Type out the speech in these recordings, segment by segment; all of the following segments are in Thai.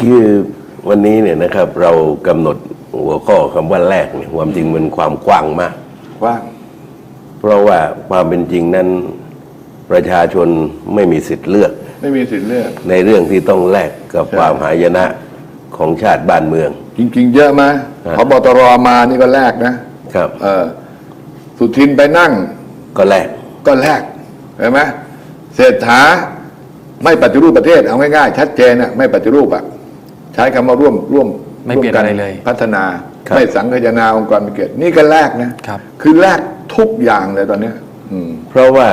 คือวันนี้เนี่ยนะครับเรากำหนดหัวข้อคำว่าแรกเนี่ยความจริงมันความกว้างมาก ว่างเพราะว่าความเป็นจริงนั้นประชาชนไม่มีสิทธิ์เลือก ไม่มีสิทธิ์เลือก ในเรื่องที่ต้องแลกกับใช่ความหายนะของชาติบ้านเมือง จริง ๆ เยอะไหมฮะ พบตรมานี่ก็แลกนะครับ เออสุทินไปนั่ง ก็แลกก็แลกเห็นไหมเศรษฐาไม่ปฏิรูปประเทศเอาง่ายๆชัดเจนอะไม่ปฏิรูปอะ ใช้คำว่าร่วมร่วมไม่เปลี่ยนวกัอะไรเลยพัฒนาครับไม่สังคายนาองค์กรมิเกิดนี่ก็แลกนะครับ คือแลกทุกอย่างเลยตอนเนี้ยอืมเพราะว่า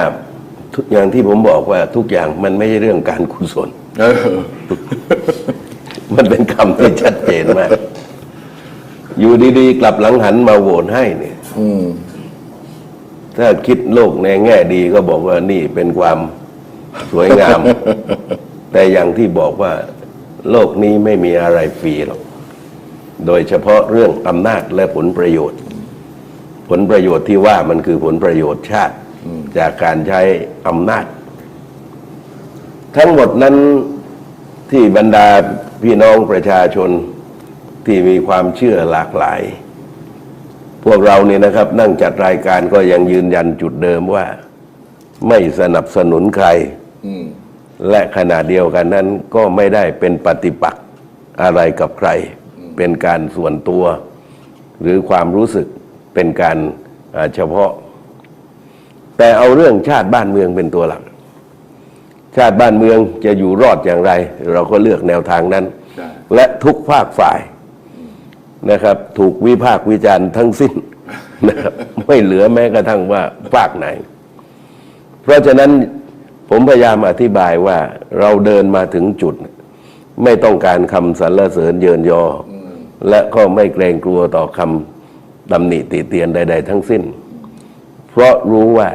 ทุกอย่างที่ผมบอกว่าทุกอย่างมันไม่ใช่เรื่องการกุศลเออ มันเป็นคำที่ชัดเจนมาก อยู่ดีๆ กลับหลังหันมาโหวตให้เนี่ย อืมถ้าคิดโลกในแง่ดีก็บอกว่านี่เป็นความสวยงาม แต่อย่างที่บอกว่า โลกนี้ไม่มีอะไรฟรีหรอก โดยเฉพาะเรื่องอำนาจและผลประโยชน์ ผลประโยชน์ที่ว่ามันคือผลประโยชน์ชาติ จากการใช้อำนาจ ทั้งหมดนั้นที่บรรดาพี่น้องประชาชนที่มีความเชื่อหลากหลาย พวกเราเนี่ยนะครับ นั่งจัดรายการก็ยังยืนยันจุดเดิมว่า ไม่สนับสนุนใคร และขณะเดียวกันนั้นก็ไม่ได้เป็นปฏิปักษ์อะไรกับใคร เป็นการส่วนตัว หรือความรู้สึกเป็นการเฉพาะ แต่เอาเรื่องชาติบ้านเมืองเป็นตัวหลัก ชาติบ้านเมืองจะอยู่รอดอย่างไร เราก็เลือกแนวทางนั้น และทุกภาคฝ่ายนะครับ ถูกวิพากษ์วิจารณ์ทั้งสิ้นนะครับไม่เหลือแม้กระทั่งว่าภาคไหน เพราะฉะนั้น ผมพยายามอธิบายว่าเราเดินมาถึงจุด ไม่ต้องการคำสรรเสริญเยินยออและก็ไม่เกรงกลัวต่อคำตำหนิติเตียนใด ๆ ทั้งสิ้น เพราะรู้ว่า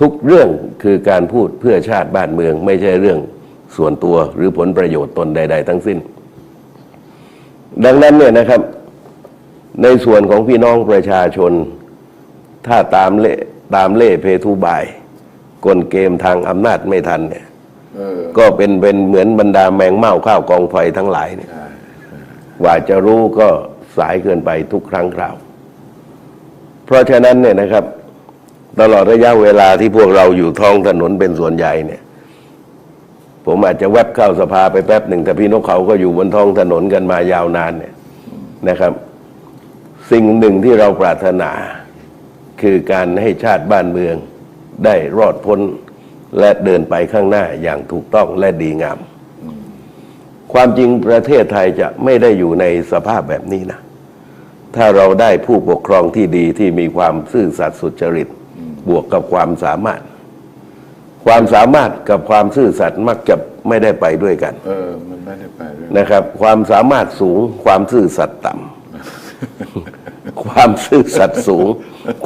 ทุกเรื่องคือการพูดเพื่อชาติบ้านเมือง ไม่ใช่เรื่องส่วนตัวหรือผลประโยชน์ตนใด ๆ ทั้งสิ้น ดังนั้นเนี่ยนะครับ ในส่วนของพี่น้องประชาชน ถ้าตามเล่ตามเล่เพทุบาย กลเกมทางอำนาจไม่ทันเนี่ยเออก็เป็นเป็นเหมือนบรรดาแมงเม่าข้าวกองไฟทั้งหลายเนี่ยกว่าจะรู้ก็สายเกินไปทุกครั้งคราว เพราะฉะนั้นเนี่ยนะครับ ตลอดระยะเวลาที่พวกเราอยู่ท้องถนนเป็นส่วนใหญ่เนี่ย ผมอาจจะแวบเข้าสภาไปแป๊บหนึ่งแต่พี่นกเขาก็อยู่บนท้องถนนกันมายาวนานเนี่ยนะครับ สิ่งหนึ่งที่เราปรารถนา คือการให้ชาติบ้านเมือง ได้รอดพ้นและเดินไปข้างหน้าอย่างถูกต้องและดีงาม ความจริงประเทศไทยจะไม่ได้อยู่ในสภาพแบบนี้นะ ถ้าเราได้ผู้ปกครองที่ดีที่มีความซื่อสัตย์สุจริต บวกกับความสามารถ ความสามารถกับความซื่อสัตย์มักจะไม่ได้ไปด้วยกัน เออ มันไม่ได้ไปเรื่องนะครับ ความสามารถสูงความซื่อสัตย์ต่ำ ความซื่อสัตย์สูง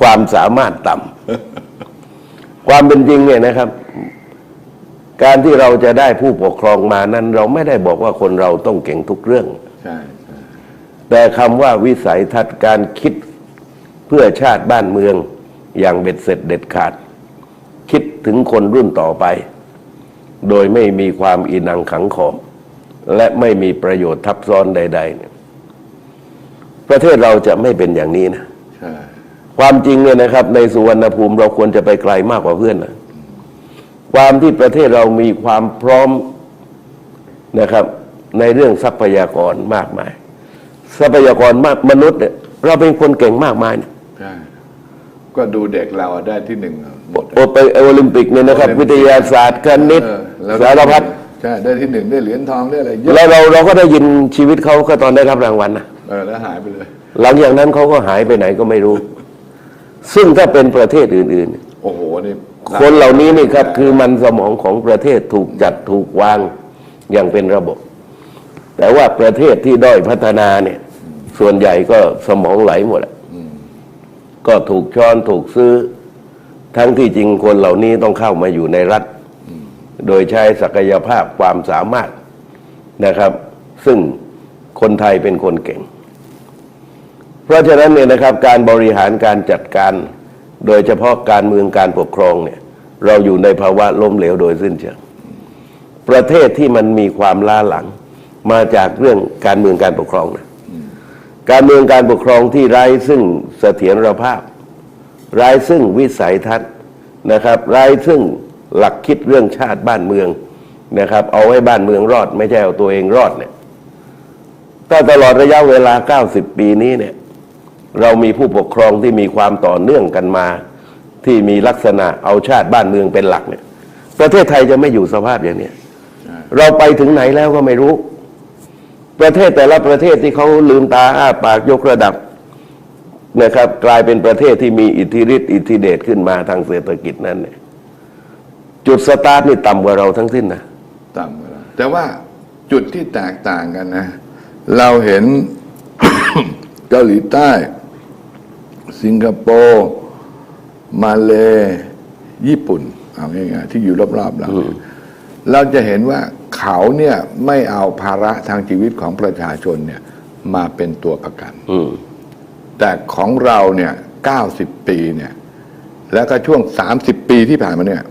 ความสามารถต่ำ ความเป็นจริงเนี่ยนะครับ การที่เราจะได้ผู้ปกครองมานั้น เราไม่ได้บอกว่าคนเราต้องเก่งทุกเรื่อง ใช่ใช่แต่คำว่าวิสัยทัศน์การคิดเพื่อชาติบ้านเมือง อย่างเบ็ดเสร็จเด็ดขาด คิดถึงคนรุ่นต่อไป โดยไม่มีความอีนังขังขอบและไม่มีประโยชน์ทับซ้อนใด ๆ เนี่ย ประเทศเราจะไม่เป็นอย่างนี้นะใช่ ความจริงเนี่ยนะครับ ในสุวรรณภูมิเราควรจะไปไกลมากกว่าเพื่อนนะความที่ประเทศเรามีความพร้อมนะครับ ในเรื่องทรัพยากรมากมาย ทรัพยากรมากมนุษย์เนี่ยเราเป็นคนเก่งมากมายนะใช่ก็ดูเด็กเราอะได้ที่หนึ่งอะหมดโอไปโอลิมปิกเนี่ยนะครับ วิทยาศาสตร์คณิตเออแล้วสารพัดใช่ได้ที่หนึ่งได้เหรียญทองได้อะไรเยอะแล้วเราเราก็ได้ยินชีวิตเขาก็ตอนได้รับรางวัลนะเออแล้วหายไปเลย หลังจากนั้นเขาก็หายไปไหนก็ไม่รู้ ซึ่งถ้าเป็นประเทศอื่นๆโอ้โหนี่คนเหล่านี้นี่ครับคือมันสมองของประเทศถูกจัดถูกวางอย่างเป็นระบบ แต่ว่าประเทศที่ด้อยพัฒนาเนี่ย ส่วนใหญ่ก็สมองไหลหมดอะก็ถูกช้อนถูกซื้อ ทั้งที่จริงคนเหล่านี้ต้องเข้ามาอยู่ในรัฐ โดยใช้ศักยภาพความสามารถนะครับ ซึ่งคนไทยเป็นคนเก่ง เพราะฉะนั้นเนี่ยนะครับการบริหารการจัดการ โดยเฉพาะการเมืองการปกครองเนี่ยเราอยู่ในภาวะล้มเหลวโดยสิ้นเชิงประเทศที่มันมีความล้าหลัง มาจากเรื่องการเมืองการปกครองนะการเมืองการปกครองที่ไร้ซึ่งเสถียรภาพ ไร้ซึ่งวิสัยทัศน์นะครับไร้ซึ่งหลักคิดเรื่องชาติบ้านเมืองนะครับ เอาไว้บ้านเมืองรอด ไม่ใช่เอาตัวเองรอดเนี่ยถ้าตลอดระยะเวลา 90 ปีนี้เนี่ย เรามีผู้ปกครองที่มีความต่อเนื่องกันมา ที่มีลักษณะเอาชาติบ้านเมืองเป็นหลักเนี่ย ประเทศไทยจะไม่อยู่สภาพอย่างเนี้ยเราไปถึงไหนแล้วก็ไม่รู้ ประเทศแต่ละประเทศที่เขาลืมตาอ้าปากยกระดับนะครับ กลายเป็นประเทศที่มีอิทธิฤทธิ์อิทธิเดชขึ้นมาทางเศรษฐกิจนั้นเนี่ยจุดสตาร์ทนี่ต่ำกว่าเราทั้งสิ้นนะต่ำกว่าเราแต่ว่าจุดที่แตกต่างกันนะ เราเห็นเกาหลีใต้ สิงคโปร์มาเลญี่ปุ่นเอาง่ายๆที่อยู่รอบๆเราเนี่ยเราจะเห็นว่าเขาเนี่ยไม่เอาภาระทางชีวิตของประชาชนเนี่ยมาเป็นตัวประกันอืมแต่ของเราเนี่ย90ปีเนี่ย แล้วก็ช่วง30ปีที่ผ่านมาเนี่ย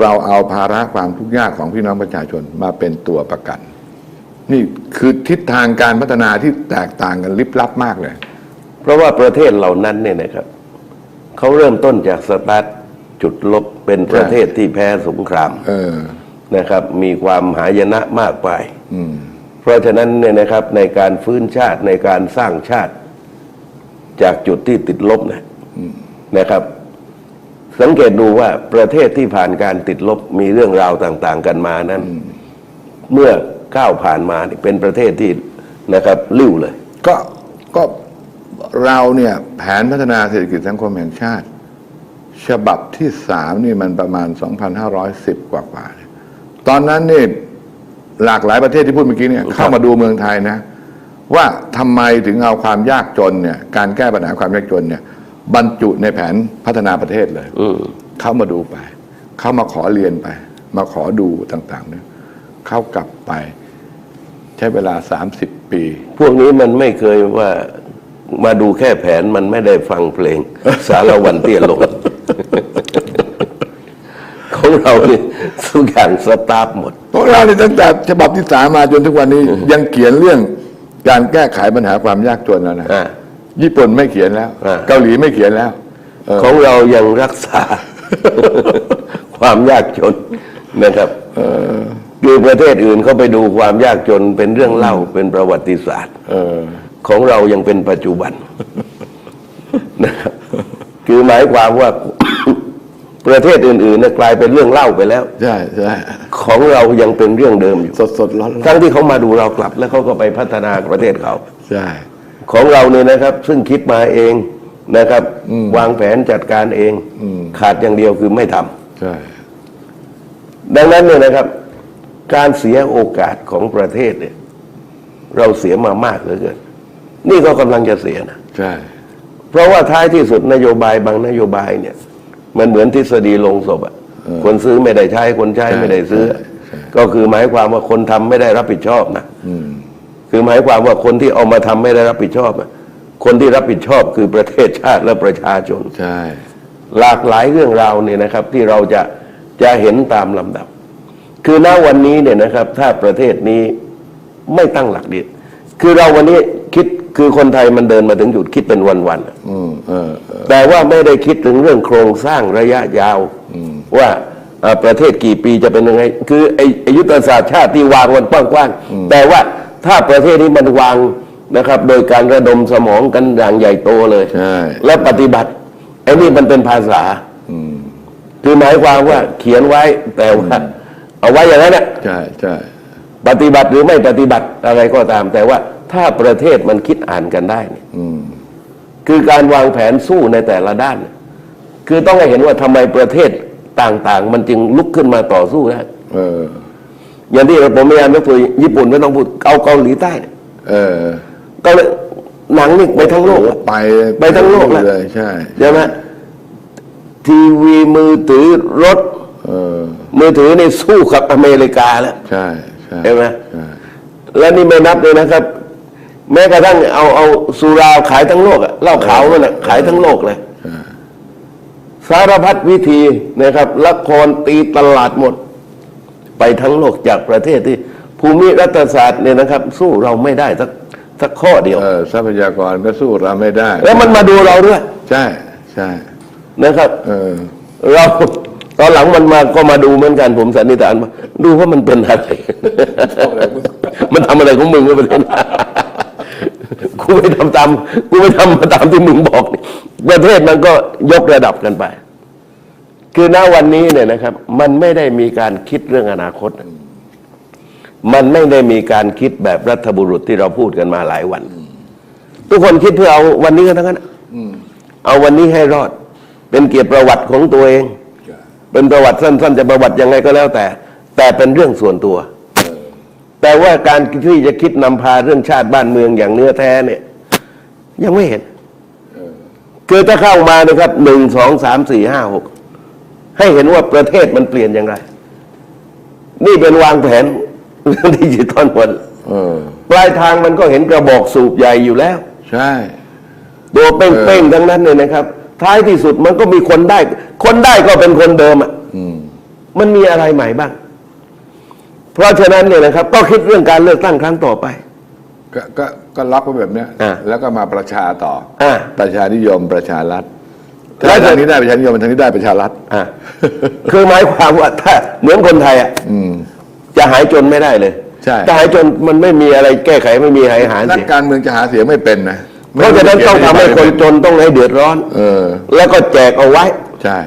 เราเอาภาระความทุกข์ยากของพี่น้องประชาชนมาเป็นตัวประกัน นี่คือทิศทางการพัฒนาที่แตกต่างกันลิบลับมากเลย เพราะว่าประเทศเหล่านั้นเนี่ยนะครับเขาเริ่มต้นจากสตาร์ทจุดลบเป็นประเทศที่แพ้สงครามเออนะครับ มีความหายนะมากไปอืมเพราะฉะนั้นเนี่ยนะครับในการฟื้นชาติในการสร้างชาติ จากจุดที่ติดลบนะนะครับ สังเกตดูว่าประเทศที่ผ่านการติดลบมีเรื่องราวต่าง ๆ กันมานั้น เมื่อก้าวผ่านมานี่เป็นประเทศที่นะครับ ลิ้วเลย ก็ก็ เราเนี่ยแผนพัฒนาเศรษฐกิจสังคมแห่งชาติ ฉบับที่สามนี่มันประมาณ 2,510 กว่ากว่าเนี่ยตอนนั้นนี่หลากหลายประเทศที่พูดเมื่อกี้เนี่ยเข้ามาดูเมืองไทยนะ ว่าทำไมถึงเอาความยากจนเนี่ยการแก้ปัญหาความยากจนเนี่ย บรรจุในแผนพัฒนาประเทศเลยอืมเข้ามาดูไป เข้ามาขอเรียนไป มาขอดูต่างๆเนี่ยเข้ากลับไป ใช้เวลา30ปี พวกนี้มันไม่เคยว่า มาดูแค่แผนมันไม่ได้ฟังเพลง สารวันเตี้ยลง ของเราเนี่ยทุกอย่างสตาร์ทหมด พวกเราเนี่ยตั้งแต่ฉบับที่สามมาจนทุกวันนี้ ยังเขียนเรื่องการแก้ไขปัญหาความยากจนแล้วนะอ่า ญี่ปุ่นไม่เขียนแล้ว อ่าเกาหลีไม่เขียนแล้วเออของเรายังรักษา ความยากจนนะครับคือประเทศอื่นเขาไปดูความยากจนเป็นเรื่องเล่าเป็นประวัติศาสตร์ เออ ของเรายังเป็นปัจจุบันนะครับคือหมายความว่าประเทศอื่นๆนะกลายเป็นเรื่องเล่าไปแล้ว ใช่ใช่ของเรายังเป็นเรื่องเดิมอยู่สดสดร้อนร้อนทั้งที่เขามาดูเรากลับ แล้วเขาก็ไปพัฒนาประเทศเขาใช่ของเราเนี่ยนะครับ ซึ่งคิดมาเองนะครับ วางแผนจัดการเองขาดอย่างเดียวคือไม่ทำใช่ดังนั้นเนี่ยนะครับ การเสียโอกาสของประเทศเนี่ย เราเสียมามากเหลือเกิน นี่ก็กำลังจะเสียนะใช่เพราะว่าท้ายที่สุดนโยบายบางนโยบายเนี่ย มันเหมือนทฤษฎีลงศพอะคนซื้อไม่ได้ใช้คนใช้ไม่ได้ซื้อ ก็คือหมายความว่าคนทำไม่ได้รับผิดชอบนะอืมคือหมายความว่าคนที่เอามาทำไม่ได้รับผิดชอบอะคนที่รับผิดชอบคือประเทศชาติและประชาชนใช่หลากหลายเรื่องราวเนี่ยนะครับ ที่เราจะจะเห็นตามลำดับ คือณวันนี้เนี่ยนะครับ ถ้าประเทศนี้ไม่ตั้งหลักดีคือเราวันนี้ คิดคือคนไทยมันเดินมาถึงจุดคิดเป็นวันๆอะอืมเออเออแต่ว่าไม่ได้คิดถึงเรื่องโครงสร้างระยะยาวว่าเอ่อประเทศกี่ปีจะเป็นยังไง คือไอ้ไอ้ยุทธศาสตร์ชาติที่วางมันกว้างๆแต่ว่าถ้าประเทศนี้มันวางนะครับ โดยการระดมสมองกันอย่างใหญ่โตเลยใช่และปฏิบัติไอ้นี่มันเป็นภาษาคือหมายความว่าเขียนไว้แต่ว่าเอาไว้อย่างนั้นแหละใช่ใช่ปฏิบัติหรือไม่ปฏิบัติอะไรก็ตาม แต่ว่า ถ้าประเทศมันคิดอ่านกันได้เนี่ยอืมคือการวางแผนสู้ในแต่ละด้าน คือต้องให้เห็นว่าทำไมประเทศต่างๆ มันจึงลุกขึ้นมาต่อสู้ได้เอออย่างที่ผมพยายามยกตัวอย่างญี่ปุ่นไม่ต้องพูดเอาเกาหลีใต้เนี่ยเออก็เลยหนังนี่ไปทั้งโลกอะไปไปทั้งโลกแล้วเลยใช่ใช่ไหมทีวีมือถือรถเออมือถือนี่สู้กับอเมริกาแล้วใช่ใช่เห็นไหมใช่แล้วนี่ไม่นับเลยนะครับ แม้กระทั่งเอาเอาสุราขายทั้งโลกอะเหล้าขาวนั่นแหละขายทั้งโลกเลยใช่สารพัดวิธีนะครับละครตีตลาดหมด ไปทั้งโลกจากประเทศที่ ภูมิรัฐศาสตร์เนี่ยนะครับ สู้เราไม่ได้สักสักข้อเดียวเออทรัพยากรก็สู้เราไม่ได้ แล้วมันมาดูเราด้วย ใช่ใช่นะครับ เออ เราตอนหลังมันมาก็มาดูเหมือนกันผมสันนิษฐานว่าดูว่ามันเป็นอะไร มันทำอะไรของมึงก็เป็น กูไม่ทำตามกูไม่ทำมาตามที่มึงบอกนี่ประเทศมันก็ยกระดับกันไป คือณวันนี้เนี่ยนะครับ มันไม่ได้มีการคิดเรื่องอนาคต มันไม่ได้มีการคิดแบบรัฐบุรุษที่เราพูดกันมาหลายวัน ทุกคนคิดเพื่อเอาวันนี้กันทั้งนั้นเอาวันนี้ให้รอด เป็นเกียรติประวัติของตัวเอง เป็นประวัติสั้น ๆ จะประวัติยังไงก็แล้วแต่ แต่เป็นเรื่องส่วนตัว แต่ว่าการที่จะคิดนำพาเรื่องชาติบ้านเมืองอย่างเนื้อแท้เนี่ย ยังไม่เห็นคือถ้าเข้ามานะครับหนึ่งสองสามสี่ห้าหกให้เห็นว่าประเทศมันเปลี่ยนอย่างไร นี่เป็นวางแผนเรื่องดิจิตอลหมดเออปลายทางมันก็เห็นกระบอกสูบใหญ่อยู่แล้ว ใช่ตัวเป้งๆทั้งนั้นเนี่ยนะครับ ท้ายที่สุดมันก็มีคนได้ คนได้ก็เป็นคนเดิมอะอืมมันมีอะไรใหม่บ้าง เพราะฉะนั้นเนี่ยนะครับ ก็คิดเรื่องการเลือกตั้งครั้งต่อไป ก็ก็ก็ล็อกไว้แบบเนี้ยอ่าแล้วก็มาประชาต่ออ่าประชานิยมประชารัฐแล้ถ้าวจะทางนี้ได้ประชานิยมทางนี้ได้ประชารัฐอะ คือหมายความว่าถ้าเหมือนคนไทยอะอืม จะหายจนไม่ได้เลยใช่ถ้าหายจนมันไม่มีอะไรแก้ไขไม่มีหายหานักเสียการเมืองจะหาเสียงไม่เป็นนะเพราะฉะนั้นต้องทำให้คนจนต้องให้เดือดร้อน เออ แล้วก็แจกเอาไว้ ใช่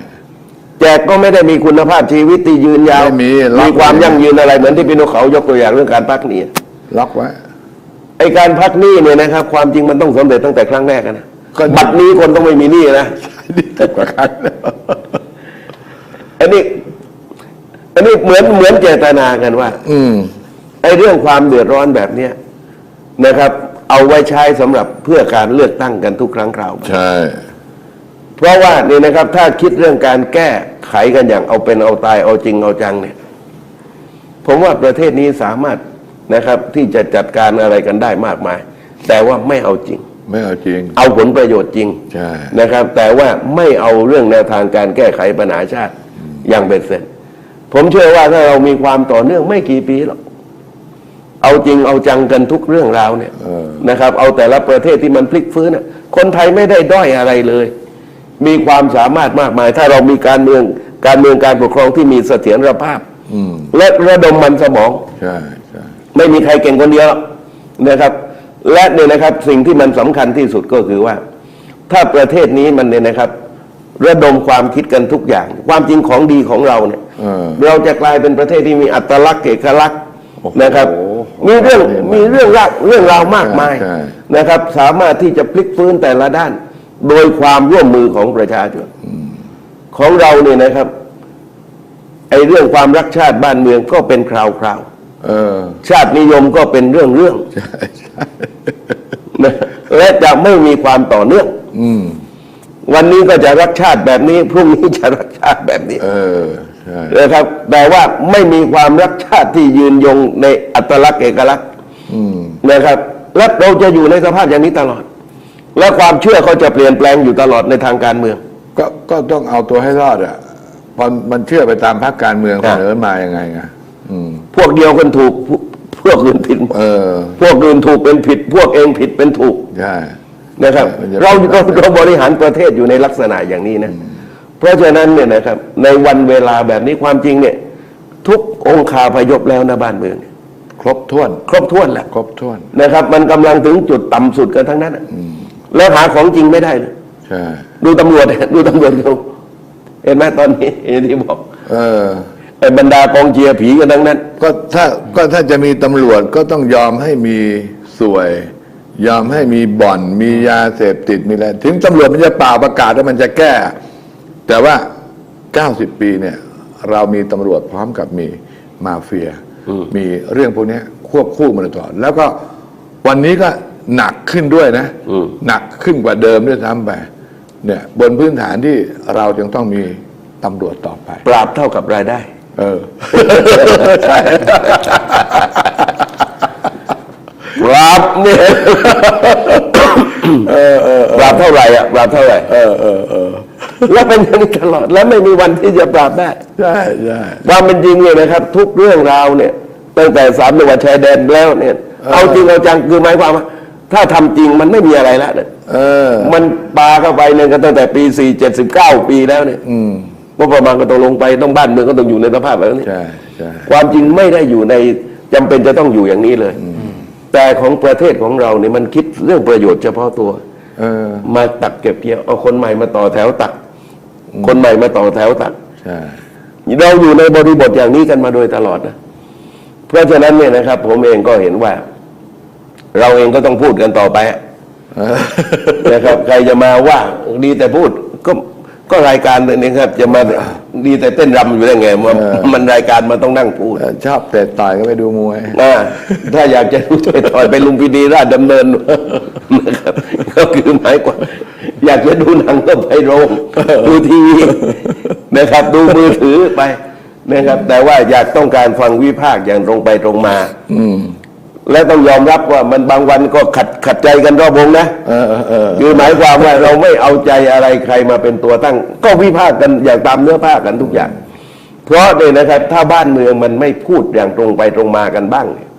แจกก็ไม่ได้มีคุณภาพชีวิตที่ยืนยาวไม่มีล็อกมีความยั่งยืนอะไรเหมือนที่พี่นกเขายกตัวอย่างเรื่องการพักหนี้ล็อกไว้ ไอการพักหนี้เนี่ยนะครับ ความจริงมันต้องสำเร็จตั้งแต่ครั้งแรกอะนะก็ บัตรนี้คนต้องไม่มีหนี้นะนี่สิบกว่าครั้งแล้วอันนี้อันนี้เหมือนเหมือนเจตนากันว่า อืม ไอ้เรื่องความเดือดร้อนแบบเนี้ยนะครับ เอาไว้ใช้สำหรับเพื่อการเลือกตั้งกันทุกครั้งคราว ใช่ เพราะว่านี่นะครับถ้าคิดเรื่องการแก้ไขกันอย่างเอาเป็นเอาตายเอาจริงเอาจังเนี่ยผมว่าประเทศนี้สามารถนะครับ ที่จะจัดการอะไรกันได้มากมาย แต่ว่าไม่เอาจริง ไม่เอาจริง เอาผลประโยชน์จริงใช่นะครับ แต่ว่าไม่เอาเรื่องแนวทางการแก้ไขปัญหาชาติอย่างเบ็ดเสร็จ ผมเชื่อว่าถ้าเรามีความต่อเนื่องไม่กี่ปีหรอกเอาจริงเอาจังกันทุกเรื่องราวเนี่ยเออนะครับ เอาแต่ละประเทศที่มันพลิกฟื้นน่ะคนไทยไม่ได้ด้อยอะไรเลย มีความสามารถมากมาย ถ้าเรามีการเมืองการเมืองการปกครองที่มีเสถียรภาพอืมและระดมมันสมองใช่ใช่ไม่มีใครเก่งคนเดียวหรอกนะครับ และเนี่ยนะครับสิ่งที่มันสำคัญที่สุดก็คือว่า ถ้าประเทศนี้มันเนี่ยนะครับ ระดมความคิดกันทุกอย่าง ความจริงของดีของเราเนี่ยเออเราจะกลายเป็นประเทศที่มีอัตลักษณ์เอกลักษณ์โอ้โหนะครับมีเรื่องมีเรื่องราวเรื่องราวมากมายใช่นะครับ สามารถที่จะพลิกฟื้นแต่ละด้าน โดยความร่วมมือของประชาชนของเราเนี่ยนะครับไอ้เรื่องความรักชาติบ้านเมืองก็เป็นคราวคราวๆเออชาตินิยมก็เป็นเรื่องเรื่องนะและจะไม่มีความต่อเนื่องอืมวันนี้ก็จะรักชาติแบบนี้ พรุ่งนี้จะรักชาติแบบนี้เออใช่นะครับ แต่ว่าไม่มีความรักชาติที่ยืนยงในอัตลักษณ์เอกลักษณ์อืมนะครับ และเราจะอยู่ในสภาพอย่างนี้ตลอด และความเชื่อเขาจะเปลี่ยนแปลงอยู่ตลอดในทางการเมือง ก็ก็ต้องเอาตัวให้รอดอะพอมันเชื่อไปตามพรรคการเมืองครัเสบนอมายังไงไงอืมพวกเดียวกันถูกพวกพวกอื่นผิดเออ พวกอื่นถูกเป็นผิด พวกเองผิดเป็นถูกใช่นะครับมันจะเราเป็นเราเราบริหารประเทศอยู่ในลักษณะอย่างนี้นะ เพราะฉะนั้นเนี่ยนะครับ ในวันเวลาแบบนี้ความจริงเนี่ย ทุกองคาพยพแล้วนะบ้านเมืองเนี่ยครบถ้วน ครบถ้วนแหละครบถ้วนนะครับ มันกำลังถึงจุดต่ำสุดกันทั้งนั้นอะ แล้วหาของจริงไม่ได้เลยใช่ดูตำรวจดูตำรวจดูเห็นไหมตอนนี้อย่างที่บอก เออไอ้บรรดากองเชียร์ผีกันทั้งนั้น ก็ถ้าก็ถ้าจะมีตำรวจก็ต้องยอมให้มีสวย ยอมให้มีบ่อน มียาเสพติดมีอะไรถึงตำรวจมันจะเปล่าประกาศว่ามันจะแก้ แต่ว่า 90 ปีเนี่ย เรามีตำรวจพร้อมกับมีมาเฟีย มีเรื่องพวกเนี้ยควบคู่มาโดยตลอดแล้วก็วันนี้ก็ หนักขึ้นด้วยนะอืมหนักขึ้นกว่าเดิมด้วยซ้ำไปเนี่ย บนพื้นฐานที่เราจึงต้องมีตำรวจต่อไป ปราบเท่ากับรายได้ เออปราบเนี่ยปราบเท่าไหร่อะปราบเท่าไหร่เออเออเออแล้วเป็นอย่างนี้ตลอดแล้วไม่มีวันที่จะปราบได้ใช่ใช่ความเป็นจริงเนี่ยนะครับ ทุกเรื่องราวเนี่ยตั้งแต่สามจังหวัดชายแดนแล้วเนี่ย เอาจริงเอาจังคือหมายความว่า ถ้าทำจริงมันไม่มีอะไรแล้วเนี่ยเออ มันปาเข้าไปเนี่ยก็ตั้งแต่ปีสี่เจ็ดสิบเก้าปีแล้วเนี่ยอืมก็ประมาณก็ต้องลงไปต้องบ้านเมืองก็ต้องอยู่ในสภาพแบบนี้ใช่ใช่ความจริงไม่ได้อยู่ในจำเป็นจะต้องอยู่อย่างนี้เลย แต่ของประเทศของเราเนี่ยมันคิดเรื่องประโยชน์เฉพาะตัว เออ มาตักเก็บเกี่ยวเอาคนใหม่มาต่อแถวตัก คนใหม่มาต่อแถวตักใช่เราอยู่ในบริบทอย่างนี้กันมาโดยตลอดนะเพราะฉะนั้นเนี่ยนะครับ ผมเองก็เห็นว่า เราเองก็ต้องพูดกันต่อไปอะเออนะครับใครจะมาว่าดีแต่พูดก็ก็รายการเนี่ยนะครับ จะมาดีแต่เต้นรำอยู่ได้ไงมันมันรายการมันต้องนั่งพูดชอบเตะต่อยก็ไปดูมวยนะถ้าอยากจะรู้ไปต่อยไปลุมพินีราชดำเนินนะครับก็คือหมายความอยากจะดูหนังก็ไปโรงดูทีวีนะครับ ดูมือถือไปนะครับ แต่ว่าอยากต้องการฟังวิพากษ์อย่างตรงไปตรงมาอืม และต้องยอมรับว่ามันบางวันก็ขัดขัดใจกันรอบวงนะเออเออเออคือหมายความว่าเราไม่เอาใจอะไรใครมาเป็นตัวตั้ง ก็วิพากษ์กันอย่างตามเนื้อผ้ากันทุกอย่าง เพราะเนี่ยนะครับ ถ้าบ้านเมืองมันไม่พูดอย่างตรงไปตรงมากันบ้างเนี่ย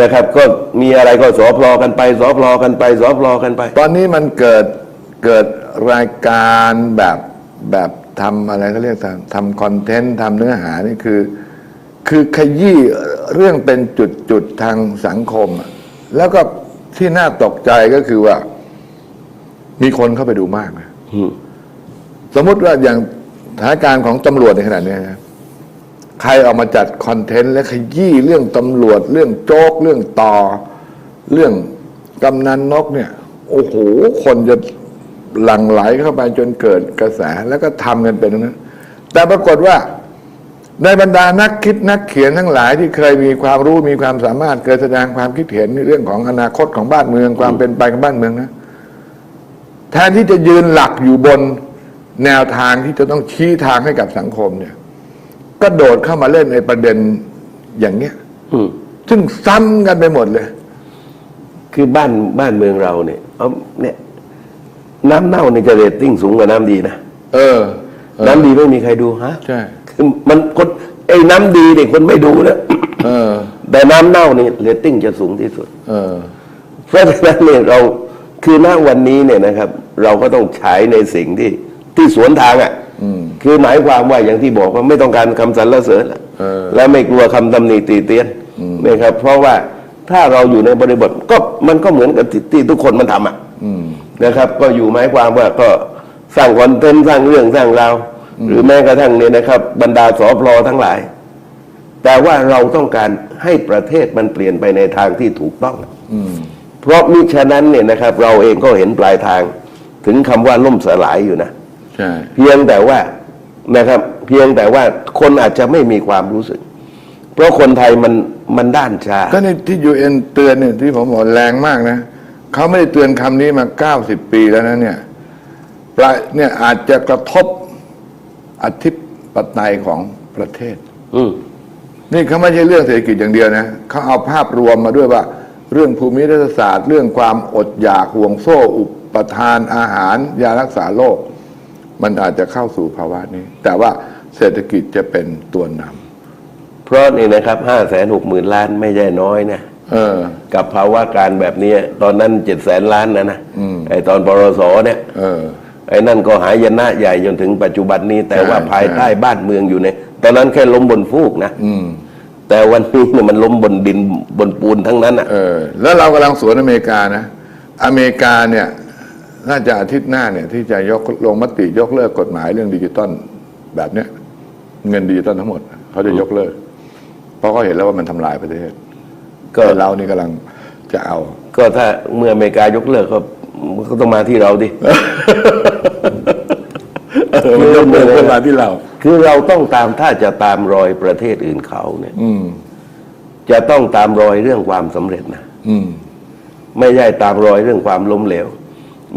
นะครับ ก็มีอะไรก็สอพลอกันไปสอพลอกันไปสอพลอกันไป ตอนนี้มันเกิดเกิดรายการแบบแบบทำอะไรเขาเรียกทำทำคอนเทนต์ทำเนื้อหานี่คือ คือขยี้เรื่องเป็นจุดจุดทางสังคมอะแล้วก็ที่น่าตกใจก็คือว่า มีคนเข้าไปดูมากนะอืมสมมุติว่าอย่างสถานการณ์ของตำรวจในขณะเนี้ยนะใครออกมาจัดคอนเทนต์และขยี้เรื่องตำรวจ เรื่องโจ๊ก เรื่องต่อ เรื่องกำนันนกเนี่ย โอ้โห คนจะหลั่งไหลเข้าไปจนเกิดกระแส แล้วก็ทำกันเป็นอย่างนั้นแต่ปรากฏว่า ในบรรดานักคิดนักเขียนทั้งหลายที่เคยมีความรู้มีความสามารถเคยแสดงความคิดเห็นในเรื่องของอนาคตของบ้านเมืองความเป็นไปของบ้านเมืองนะแทนที่จะยืนหลักอยู่บนแนวทางที่จะต้องชี้ทางให้กับสังคมเนี่ย ก็โดดเข้ามาเล่นในประเด็นอย่างเนี้ยอืมซึ่งซ้ำกันไปหมดเลย คือบ้านบ้านเมืองเราเนี่ยเอาเนี่ยน้ำเน่าเนี่ยจะเรตติ้งสูงกว่าน้ำดีนะเออเออน้ำดีไม่มีใครดูฮะใช่คือ มันคนไอ้น้ำดีเนี่ยคนไม่ดูนะเออ แต่น้ำเน่านี่เรตติ้งจะสูงที่สุด เออ เพราะฉะนั้นเนี่ยเราคือณวันนี้เนี่ยนะครับ เราก็ต้องใช้ในสิ่งที่ที่สวนทางอะอืมคือหมายความว่าอย่างที่บอกว่าไม่ต้องการคำสรรเสริญอะเออและไม่กลัวคำตำหนิตีเตียนนะครับ เพราะว่าถ้าเราอยู่ในบริบทก็มันก็เหมือนกับที่ที่ทุกคนมันทำอะอืมนะครับ ก็อยู่หมายความว่าก็สร้างคอนเทนต์สร้างเรื่องสร้างราว หรือแม้กระทั่งเนี่ยนะครับ บรรดาสอพลอทั้งหลาย แต่ว่าเราต้องการให้ประเทศมันเปลี่ยนไปในทางที่ถูกต้องอืมเพราะมิฉะนั้นเนี่ยนะครับ เราเองก็เห็นปลายทาง ถึงคำว่าล่มสลายอยู่นะใช่เพียงแต่ว่านะครับ เพียงแต่ว่าคนอาจจะไม่มีความรู้สึก เพราะคนไทยมันมันด้านชาก็ในที่ยูเอ็นเตือนเนี่ยที่ผมบอกแรงมากนะเขาไม่ได้เตือนคำนี้มาเก้าสิบปีแล้วนะเนี่ยปลายเนี่ยอาจจะกระทบ อธิปไตยของประเทศ อืมนี่เขาไม่ใช่เรื่องเศรษฐกิจอย่างเดียวนะเขาเอาภาพรวมมาด้วยว่า เรื่องภูมิรัฐศาสตร์ เรื่องความอดอยากห่วงโซ่ อุปทานอาหาร ยารักษาโรคมันอาจจะเข้าสู่ภาวะนี้ แต่ว่าเศรษฐกิจจะเป็นตัวนำเพราะนี่นะครับห้าแสนหกหมื่นล้านไม่ใช่น้อยนะเออ กับภาวะการแบบนี้ ตอนนั้นเจ็ดแสนล้านนะนะอืมไอตอนปรสเนี่ย เออ ไอ้นั่นก็หายนะใหญ่จนถึงปัจจุบันนี้ แต่ใช่ว่าภายใต้บ้านเมืองอยู่ใน ตอนนั้นแค่ล้มบนฟูกนะอืมแต่วันนี้เนี่ยมันล้มบนดินบนปูนทั้งนั้นอะเออ แล้วเรากำลังสวนอเมริกานะ อเมริกาเนี่ย น่าจะอาทิตย์หน้าเนี่ย ที่จะยกลงมติยกเลิกกฎหมายเรื่องดิจิตอลแบบเนี้ยเงินดิจิตอลทั้งหมด เขาจะยกเลิก เพราะเขาเห็นแล้วว่ามันทำลายประเทศ ก็แต่เรานี่กำลังจะเอา ก็ถ้าเมื่ออเมริกายกเลิกก็ ก็ต้องมาที่เราดิมันยกเลิกขึ้นมาที่เรา คือเราต้องตามถ้าจะตามรอยประเทศอื่นเขาเนี่ย อืม จะต้องตามรอยเรื่องความสำเร็จนะ อืม ไม่ใช่ตามรอยเรื่องความล้มเหลว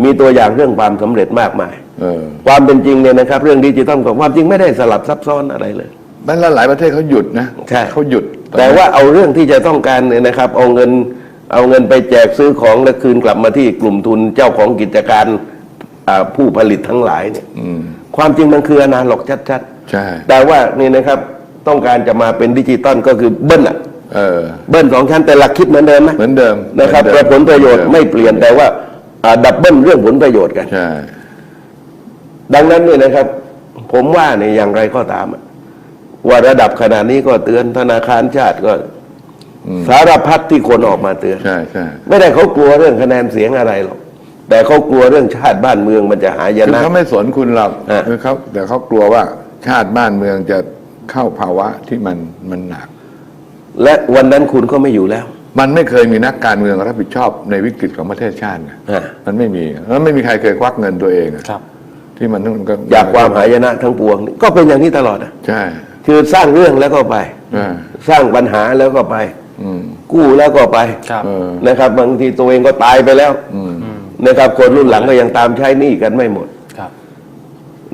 มีตัวอย่างเรื่องความสำเร็จมากมาย เออความเป็นจริงเนี่ยนะครับ เรื่องดิจิตอลกับความจริงไม่ได้สลับซับซ้อนอะไรเลยมันหลายประเทศเขาหยุดนะใช่ เขาหยุดอนแต่นี้ว่าเอาเรื่องที่จะต้องการเนี่ยนะครับ เอาเงิน เอาเงินไปแจกซื้อของและคืนกลับมาที่กลุ่มทุนเจ้าของกิจการอ่าผู้ผลิตทั้งหลายเนี่ยอืมความจริงมันคืออนาล็อกชัดใช่ๆแต่ว่านี่นะครับต้องการจะมาเป็นดิจิตอลก็คือเบิ้ลอะเออเบิ้ลสองชั้นแต่หลักคิดเหมือนเดิมไหมเหมือนเดิมนะครับเหมืแต่อนผเดิลประโยชน์ไม่เปลี่ยนแต่ว่าอ่าดับเบิลเรื่องผลประโยชน์กันใช่ดังนั้นเนี่ยนะครับ ผมว่าเนี่ยอย่างไรก็ตามอะว่าระดับขนาดนี้ก็เตือนธนาคารชาติก็ สารพัดที่คนออกมาเตือนใช่ใช่ไม่ได้เขากลัวเรื่องคะแนนเสียงอะไรหรอกแต่เขากลัวเรื่องชาติบ้านเมืองมันจะหายคือนะเขาไม่สนคุณหรอกอะคือเขาแต่เขากลัวว่าชาติบ้านเมืองจะเข้าภาวะที่มันมันหนัก และวันนั้นคุณก็ไม่อยู่แล้ว มันไม่เคยมีนักการเมืองรับผิดชอบในวิกฤตของประเทศชาตินะอะมันไม่มีแล้วไม่มีใครเคยควักเงินตัวเองอะครับ ที่มันมันก็จากความหายนะทั้งปวงนี่ก็เป็นอย่างนี้ตลอดอะใช่ คือสร้างเรื่องแล้วก็ไปอ่าสร้างปัญหาแล้วก็ไปอืม กู้แล้วก็ไปครับเออนะครับบางทีตัวเองก็ตายไปแล้วอืมนะครับคนรุ่นหลังก็ยังตามใช้หนี้กันไม่หมดครับ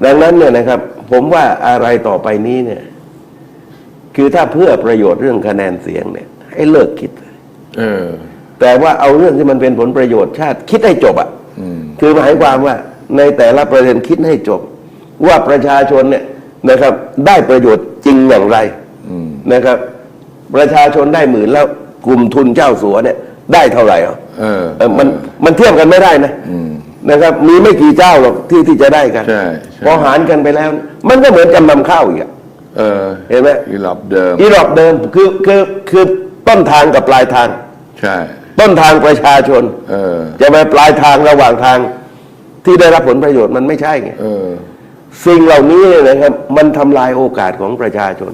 ดังนั้นเนี่ยนะครับ ผมว่าอะไรต่อไปนี้เนี่ย คือถ้าเพื่อประโยชน์เรื่องคะแนนเสียงเนี่ย ให้เลิกคิดเออแต่ว่าเอาเรื่องที่มันเป็นผลประโยชน์ชาติ คิดให้จบอะ่ะอืมคือหมายความว่า ในแต่ละประเด็นคิดให้จบ ว่าประชาชนเนี่ยนะครับ ได้ประโยชน์จริงอย่างไรอืมนะครับ ประชาชนได้หมื่นแล้วกลุ่มทุนเจ้าสัวเนี่ยได้เท่าไหร่อะเออ เออมันมันเทียบกันไม่ได้นะอืม นะครับ มีไม่กี่เจ้าหรอกที่ที่จะได้กันใช่ใช่ พอหารกันไปแล้ว มันก็เหมือนจำนำข้าวอีกอะเออเห็นไหมอีหลอบเดิม อีหลอกเดิมคือคือคือต้นทางกับปลายทาง ใช่ ต้นทางประชาชน เออ จะไปปลายทางระหว่างทางที่ได้รับผลประโยชน์มันไม่ใช่ไงเออ สิ่งเหล่านี้เนี่ยนะครับ มันทำลายโอกาสของประชาชน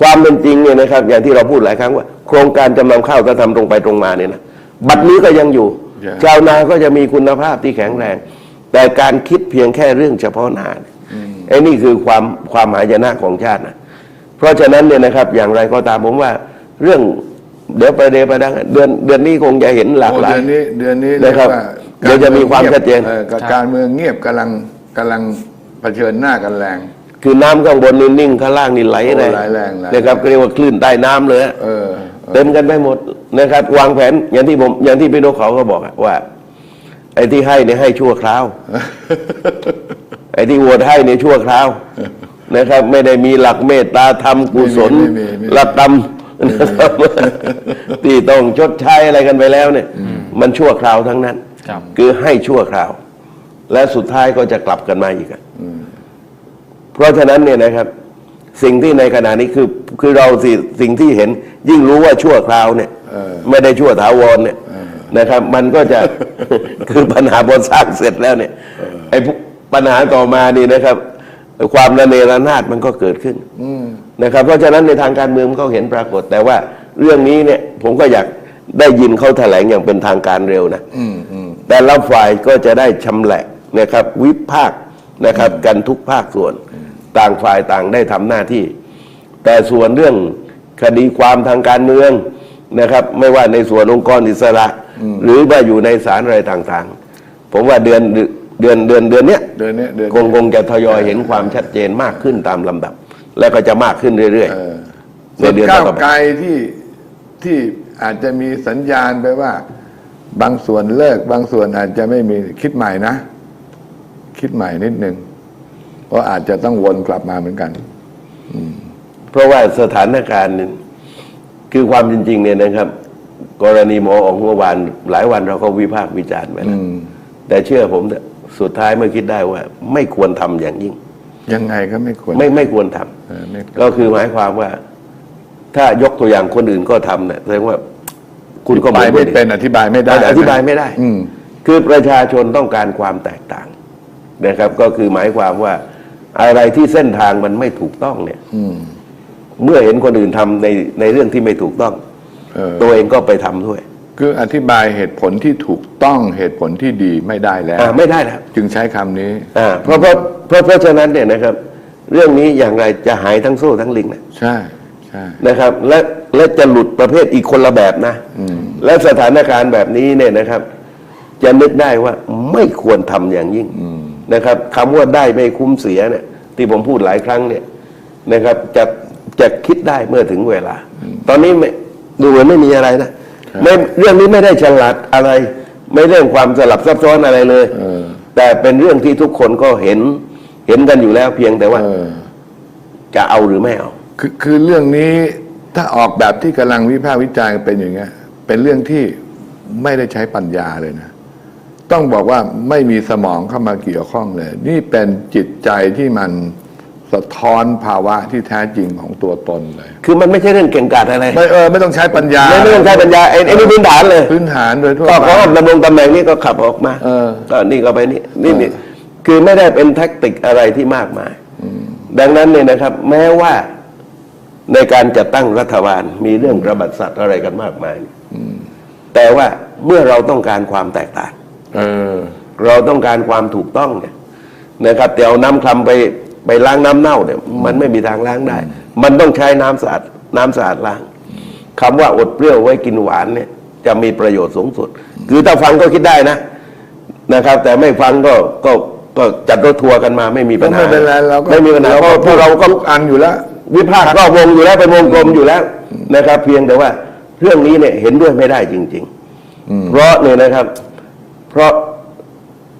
ความเป็นจริงเนี่ยนะครับ อย่างที่เราพูดหลายครั้งว่า โครงการจำนำข้าวถ้าทำตรงไปตรงมาเนี่ยนะบัตรนี้ก็ยังอยู่ใช่ชาวนาก็จะมีคุณภาพที่แข็งแรง แต่การคิดเพียงแค่เรื่องเฉพาะหน้าเนี่ยไอ้นี่คือความความหายนะของชาตินะเพราะฉะนั้นเนี่ยนะครับอย่างไรก็ตามผมว่า เรื่องเดี๋ยวประเดี๋ยวประดังเดือนเดือนนี้คงจะเห็นหลากหลาย โอ้เดือนนี้เดือนนี้นะครับเรียกว่าเดี๋ยวจะมีความชัดเจน ออกับการเมืองเงียบกำลังกำลังเผชิญหน้ากันแรง คือน้ำข้างบนนี่นิ่งข้างล่างนี่ไหลโอ้แรงไหลแรงไหลแรงนะครับเรียกว่าคลื่นใต้น้ำเลยอะเออเต็มกันไปหมดนะครับ วางแผนอย่างที่ผมอย่างที่พี่นกเขาก็บอกอะว่า ไอ้ที่ให้เนี่ยให้ชั่วคราว ไอ้ที่โหวตให้เนี่ยชั่วคราว นะครับ ไม่ได้มีหลักเมตตาธรรมกุศลไม่มีไม่มีระกรรมนะครับที่ต้องชดใช้อะไรกันไปแล้วเนี่ย มันชั่วคราวทั้งนั้นครับคือให้ชั่วคราว และสุดท้ายก็จะกลับกันมาอีกอะ เพราะฉะนั้นเนี่ยนะครับสิ่งที่ในขณะนี้คือคือเราสิสิ่งที่เห็นยิ่งรู้ว่าชั่วคราวเนี่ยเออไม่ได้ชั่วถาวรเนี่ยนะครับ มันก็จะคือปัญหาบนสร้างเสร็จแล้วเนี่ยไอ้พวกปัญหาต่อมานี่นะครับ ความระเนระนาดมันก็เกิดขึ้นนะครับ เพราะฉะนั้นในทางการเมืองมันก็เห็นปรากฏ แต่ว่าเรื่องนี้เนี่ยผมก็อยากได้ยินเขาแถลงอย่างเป็นทางการเร็วนะอืมอืมแต่ละฝ่ายก็จะได้ชำแหละนะครับ วิพากษ์นะครับ กันทุกภาคส่วน ต่างฝ่ายต่างได้ทำหน้าที่ แต่ส่วนเรื่องคดีความทางการเมืองนะครับ ไม่ว่าในส่วนองค์กรอิสระ หรือว่าอยู่ในศาลอะไรต่างๆ ผมว่าเดือนเดือนเดือนเดือนเนี้ยเดือนเนี้ยเดือนคงคงจะทยอยเห็นความชัดเจนมากขึ้นตามลำดับ และก็จะมากขึ้นเรื่อยเออๆในส่วนเดือนก้าวต่อไปไกลที่ที่อาจจะมีสัญญาณไปว่า บางส่วนเลิก บางส่วนอาจจะไม่มีคิดใหม่นะ คิดใหม่นิดนึง เพราะอาจจะต้องวนกลับมาเหมือนกันเพราะว่าสถานการณ์เนี่ยคือความจริง ๆ เนี่ยนะครับ กรณีหมอออกเมื่อวานหลายวันเราก็วิพากษ์วิจารณ์ไปแล้วอืมแต่เชื่อผมเถอะสุดท้ายเมื่อคิดได้ว่า ไม่ควรทำอย่างยิ่ง ยังไงก็ไม่ควร ไม่ไม่ควรทำเออไม่ก็คือหมายความว่า ถ้ายกตัวอย่างคนอื่นก็ทำเนี่ยแสดงว่า คุณก็อธิบายหไม่ดิเป็นอธิบายไม่ได้ อธิบายไม่ได้ อืมคือประชาชนต้องการความแตกต่างนะครับ ก็คือหมายความว่า อะไรที่เส้นทางมันไม่ถูกต้องเนี่ยอืมเมื่อเห็นคนอื่นทำในในเรื่องที่ไม่ถูกต้องเออตัวเองก็ไปทำด้วย คืออธิบายเหตุผลที่ถูกต้องเหตุผลที่ดีไม่ได้แล้วอ่าไม่ได้แล้วจึงใช้คำนี้อ่าเพราะเพราะเพราะเพราะฉะนั้นเนี่ยนะครับ เรื่องนี้อย่างไรจะหายทั้งโซ่ทั้งลิงนะใช่ใช่นะครับ และและจะหลุดประเภทอีกคนละแบบนะและสถานการณ์แบบนี้เนี่ยนะครับ จะนึกได้ว่าไม่ควรทำอย่างยิ่งนะครับคำว่าได้ไม่คุ้มเสียเนี่ย ที่ผมพูดหลายครั้งเนี่ยนะครับจะจะคิดได้เมื่อถึงเวลา ตอนนี้ไม่ดูเหมือนไม่มีอะไรนะไม่เรื่องนี้ไม่ได้ฉลาดอะไร ไม่เรื่องความสลับซับซ้อนอะไรเลยเออแต่เป็นเรื่องที่ทุกคนก็เห็นเห็นกันอยู่แล้วเพียงแต่ว่าเออจะเอาหรือไม่เอา คือคือเรื่องนี้ถ้าออกแบบที่กำลังวิพากษ์วิจารณ์เป็นอย่างเงี้ยเป็นเรื่องที่ไม่ได้ใช้ปัญญาเลยนะ ต้องบอกว่าไม่มีสมองเข้ามาเกี่ยวข้องเลย นี่เป็นจิตใจที่มันสะท้อนภาวะที่แท้จริงของตัวตนเลย คือมันไม่ใช่เรื่องเก่งกาจอะไรไม่เออไม่ต้องใช้ปัญญาไม่ไม่ต้องใช้ปัญญาไอ้ไอ้นี่พื้นฐานเลย พื้นฐานโดยทั่วก็ไปเขาดำรงตำแหน่งนี้ก็ขับออกมาเออก็นี่ก็ไปนี่นี่นี่คือไม่ได้เป็นแท็กติกอะไรที่มากมายดังนั้นเนี่ยนะครับ แม้ว่าในการจัดตั้งรัฐบาลมีเรื่องระบาดสัตว์อะไรกันมากมายแต่ว่าเมื่อเราต้องการความแตกต่าง เออเราต้องการความถูกต้องเนี่ยนะครับแต่เอาน้ำคลำไปไปล้างน้ำเน่าเนี่ยมันไม่มีทางล้างได้ มันต้องใช้น้ำสะอาดน้ำสะอาดล้างคำว่าอดเปรี้ยวไว้กินหวานเนี่ยจะมีประโยชน์สูงสุด คือถ้าฟังก็คิดได้นะนะครับ แต่ไม่ฟังก็ก็ก็จัดรถทัวร์กันมาไม่มีปัญหาไม่เป็นไรเราก็ไม่มีปัญหาเพราะเพราะเราก็ทุกอันอยู่แล้ว วิพากษ์ก็วงอยู่แล้วเป็นวงกลมอยู่แล้วนะครับ เพียงแต่ว่าเรื่องนี้เนี่ยเห็นด้วยไม่ได้จริง ๆ เพราะเนี่ยนะครับ เพราะ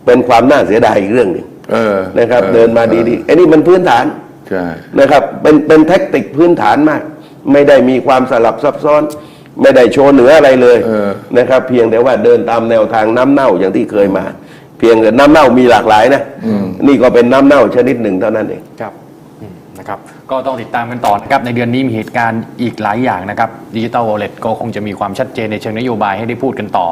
เป็นความน่าเสียดายอีกเรื่องหนึ่งเออนะครับออเดินมาดีๆไอ้นี่มันพื้นฐานใช่นะครับ เป็นเป็นแท็กติกพื้นฐานมาก ไม่ได้มีความสลับซับซ้อน ไม่ได้โชว์เหนืออะไรเลยเออ นะครับ เพียงแต่ว่าเดินตามแนวทางน้ำเน่าอย่างที่เคยมา เพียงแต่น้ำเน่ามีหลากหลายนะนี่ก็เป็นน้ำเน่าชนิดหนึ่งเท่านั้นเอง ครับอืมนะครับ ก็ต้องติดตามกันต่อนะครับ ในเดือนนี้มีเหตุการณ์อีกหลายอย่างนะครับดิจิตอลวอลเล็ตก็คงจะมีความชัดเจนในเชิงนโยบายให้ได้พูดกันต่อ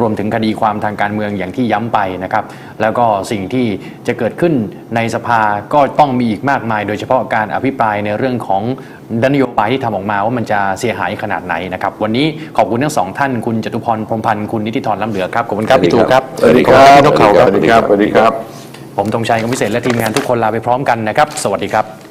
รวมถึงคดีความทางการเมืองอย่างที่ย้ำไปนะครับ แล้วก็สิ่งที่จะเกิดขึ้นในสภาก็ต้องมีอีกมากมาย โดยเฉพาะการอภิปรายในเรื่องของนโยบายที่ทำออกมาว่ามันจะเสียหายขนาดไหนนะครับ วันนี้ขอบคุณทั้งสองท่านคุณจตุพรพรหมพันธ์คุณนิติธรล้ำเหลือครับขอบคุณครับพี่ถูกครับสวัสดีครับขอณพี่นกเขาครับสวัสดีครับสวัสดีครับผมธงชัยกำวิเศษและทีมงานทุกคนลาไปพร้อมกันนะครับ สวัสดีครับ